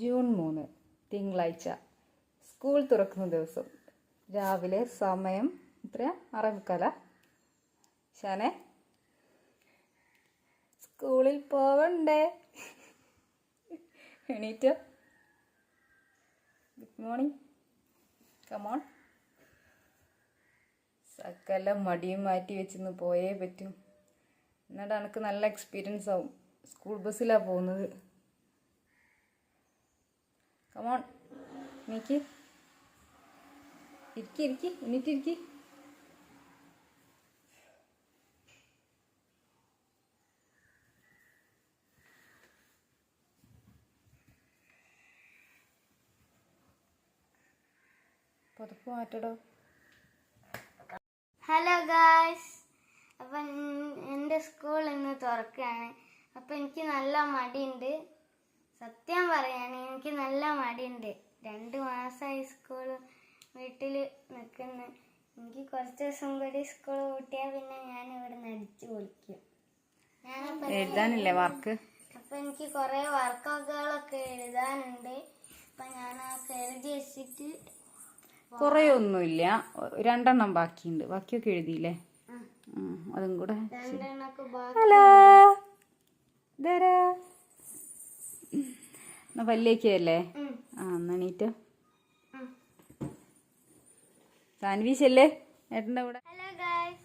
June മൂന്ന് തിങ്കളാഴ്ച. School തുറക്കുന്ന ദിവസം. രാവിലെ സമയം ഇത്ര ആറേ മുക്കാല? ശാനെ സ്കൂളിൽ പോവണ്ടേ? എണീറ്റോ? Good morning. കമോൺ സകല മടിയും മാറ്റി വെച്ചിന്ന് പോയേ പറ്റും. എന്നിട്ട് എനിക്ക് നല്ല എക്സ്പീരിയൻസ് ആവും. സ്കൂൾ ബസ്സിലാണ് പോകുന്നത്. കമോൺ നീക്ക് ഇരിക്കി ഇരിക്കി എന്നിട്ടിരിക്കി പുതുപ്പ് മാറ്റടോ. ഹലോ ഗായ്സ് അപ്പം എന്റെ സ്കൂൾ ഇന്ന് തുറക്കുകയാണ്. അപ്പം എനിക്ക് നല്ല മടിയുണ്ട്. സത്യം പറയാണ് എനിക്ക് നല്ല മടിയുണ്ട്. രണ്ട് മാസമായി സ്കൂൾ വീട്ടിൽ നിൽക്കുന്ന എനിക്ക് കുറച്ച് ദിവസം കൂടി സ്കൂൾ കൂട്ടിയാൽ പിന്നെ ഞാൻ ഇവിടെ നിന്ന് അടിച്ചു പൊളിക്കും എഴുതാനില്ലേ വർക്ക്? അപ്പം എനിക്ക് കുറേ വർക്കുകളൊക്കെ എഴുതാനുണ്ട്. അപ്പം ഞാൻ ആ എഴുതി വെച്ചിട്ട് കുറേ ഒന്നുമില്ല. രണ്ടെണ്ണം ബാക്കിയുണ്ട്. ബാക്കിയൊക്കെ എഴുതിയില്ലേ? അതും കൂടെ ഹലോ. ഇതാരാ? എന്നാ പല്ലേക്കല്ലേ ആ എന്നാ എണീറ്റോ. ഉം. സാൻവീശല്ലേ? ഏട്ടന്റെ കൂടെ. ഹലോ ഗായ്സ്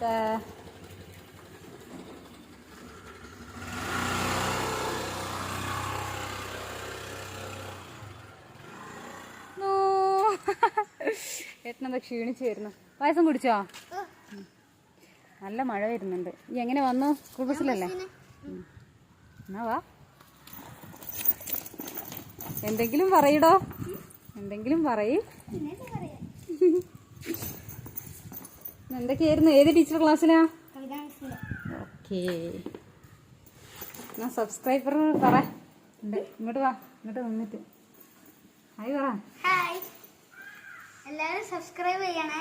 ടാറ്റാ. നോ. ഏട്ടനെന്താ ക്ഷീണിച്ചു വരുന്നു. പായസം കുടിച്ചോ? നല്ല മഴ വരുന്നുണ്ട്. ഈ എങ്ങനെ വന്നു? സ്കൂൾ ബസ്സിലല്ലേ. എന്നാ വാ. എന്തെങ്കിലും പറയടോ. എന്തെങ്കിലും പറയാ? എന്തൊക്കെയായിരുന്നു? ഏത് ടീച്ചർ ക്ലാസ്സിലാ ഓക്കേ എന്നാ സബ്സ്ക്രൈബർ പറ. ഇങ്ങോട്ട് വാ. ഇങ്ങോട്ട് നിന്നിട്ട് ഹായ് പറ ഹായ് എല്ലാവരും സബ്സ്ക്രൈബ് ചെയ്യണേ.